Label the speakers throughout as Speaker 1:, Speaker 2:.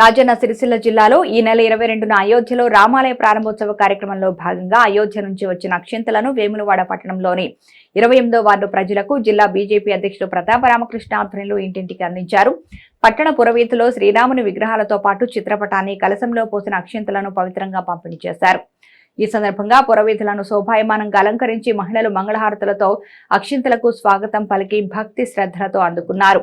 Speaker 1: రాజన్న సిరిసిల్ల జిల్లాలో ఈ నెల ఇరవై రెండున అయోధ్యలో రామాలయ ప్రారంభోత్సవ కార్యక్రమంలో భాగంగా అయోధ్య నుంచి వచ్చిన అక్షింతలను వేములవాడ పట్టణంలోని ఇరవై ఎనిమిదో వార్డు ప్రజలకు జిల్లా బీజేపీ అధ్యక్షుడు ప్రతాప రామకృష్ణ ఆధ్వర్యంలో ఇంటింటికి అందించారు. పట్టణ పురవీధిలో శ్రీరాముని విగ్రహాలతో పాటు చిత్రపటాన్ని కలశంలో పోసిన అక్షింతలను పవిత్రంగా పంపిణీ చేశారు. ఈ సందర్భంగా పురవీధులను శోభాయమానంగా అలంకరించి మహిళలు మంగళహారతులతో అక్షింతలకు స్వాగతం పలికి భక్తి శ్రద్ధలతో అందుకున్నారు.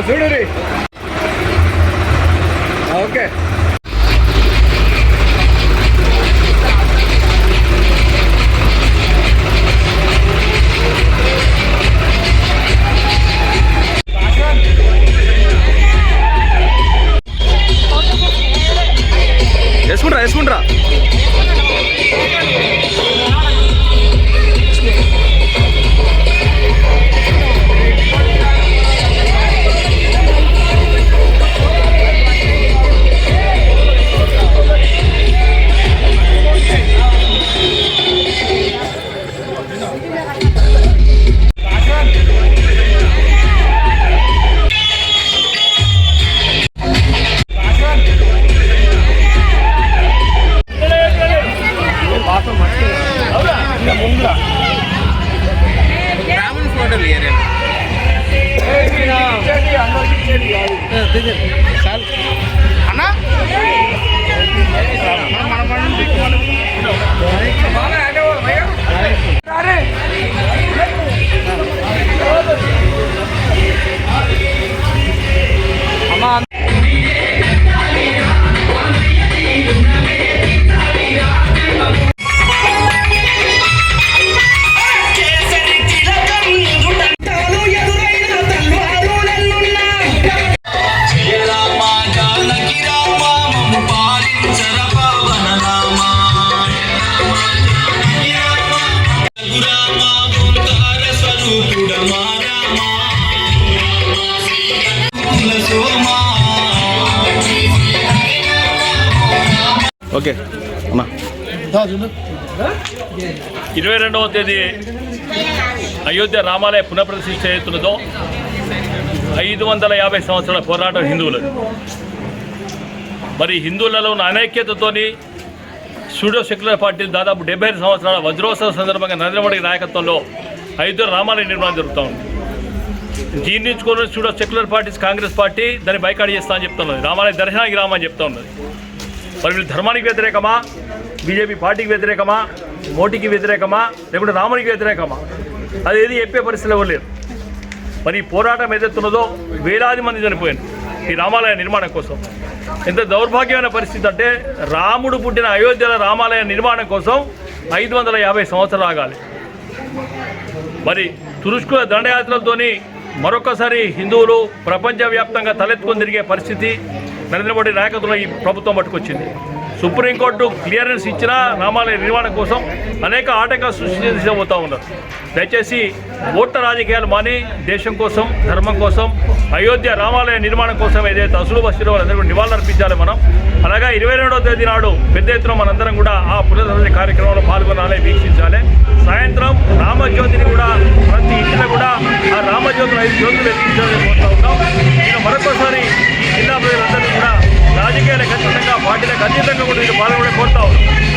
Speaker 2: చూడు ఓకే. వేసుకుంటారా వేసుకుంటారా.
Speaker 3: రామ
Speaker 2: ఓకే. అమ్మా.
Speaker 4: ఇరవై రెండవ తేదీ అయోధ్య రామాలయ పునఃప్రతిష్ఠ అవుతున్నదో ఐదు వందల యాభై సంవత్సరాల పోరాటం హిందువులది మరి హిందువులలో ఉన్న అనైక్యతతోని సూడో సెక్యులర్ పార్టీ దాదాపు డెబ్బై ఐదు సంవత్సరాల వజ్రోత్సవ సందర్భంగా నరేంద్ర మోడీ నాయకత్వంలో అయోధ్య రామాలయ నిర్మాణం జరుగుతూ ఉంది జీర్ణించుకున్న pseudo secular parties Congress party దాన్ని బైకాట్ చేస్తా అని చెప్తున్నది. రామాలయ దర్శనానికి రామని చెప్తా ఉన్నది. మరి వీళ్ళు ధర్మానికి వ్యతిరేకమా? బీజేపీ పార్టీకి వ్యతిరేకమా? మోటీకి వ్యతిరేకమా? లేకుంటే రామునికి వ్యతిరేకమా? అది ఏది చెప్పే పరిస్థితులు ఎవరు లేరు. మరి ఈ పోరాటం ఏదైతున్నదో వేలాది మంది చనిపోయారు ఈ రామాలయ నిర్మాణం కోసం. ఎంత దౌర్భాగ్యమైన పరిస్థితి అంటే రాముడు పుట్టిన అయోధ్యల రామాలయ నిర్మాణం కోసం ఐదు వందల యాభై సంవత్సరాలు ఆగాలి. మరి తురుష్కుల దండయాత్రలతోని మరొకసారి హిందువులు ప్రపంచవ్యాప్తంగా తలెత్తుకొని తిరిగే పరిస్థితి నరేంద్ర మోడీ నాయకత్వంలో ఈ ప్రభుత్వం పట్టుకొచ్చింది. సుప్రీంకోర్టు క్లియరెన్స్ ఇచ్చిన నామాలయ నిర్మాణం కోసం అనేక ఆటంకాలు సృష్టించబోతూ పోతా ఉన్నారు. దయచేసి ఓట్ల రాజకీయాలు మాని దేశం కోసం ధర్మం కోసం అయోధ్య రామాలయ నిర్మాణం కోసం ఏదైతే అసలు బస్సులో వాళ్ళందరూ నివాళులు అర్పించాలి మనం. అలాగే ఇరవై రెండవ తేదీ నాడు పెద్ద ఎత్తున మనందరం కూడా ఆ పునరుద్ధరణ కార్యక్రమంలో పాల్గొనాలి వీక్షించాలి. సాయంత్రం రామజ్యోతిని కూడా ప్రతి ఇంటిలో కూడా ఆ రామజ్యోతిని ఐదు జ్యోతులు వెలిగించాలని కోరుతా ఉంటాం ఈ జిల్లా ప్రజలందరినీ కూడా రాజకీయాలకు అతీతంగా పార్టీలకు అతీతంగా కూడా నేను పాల్గొనే కోరుతా ఉన్నాం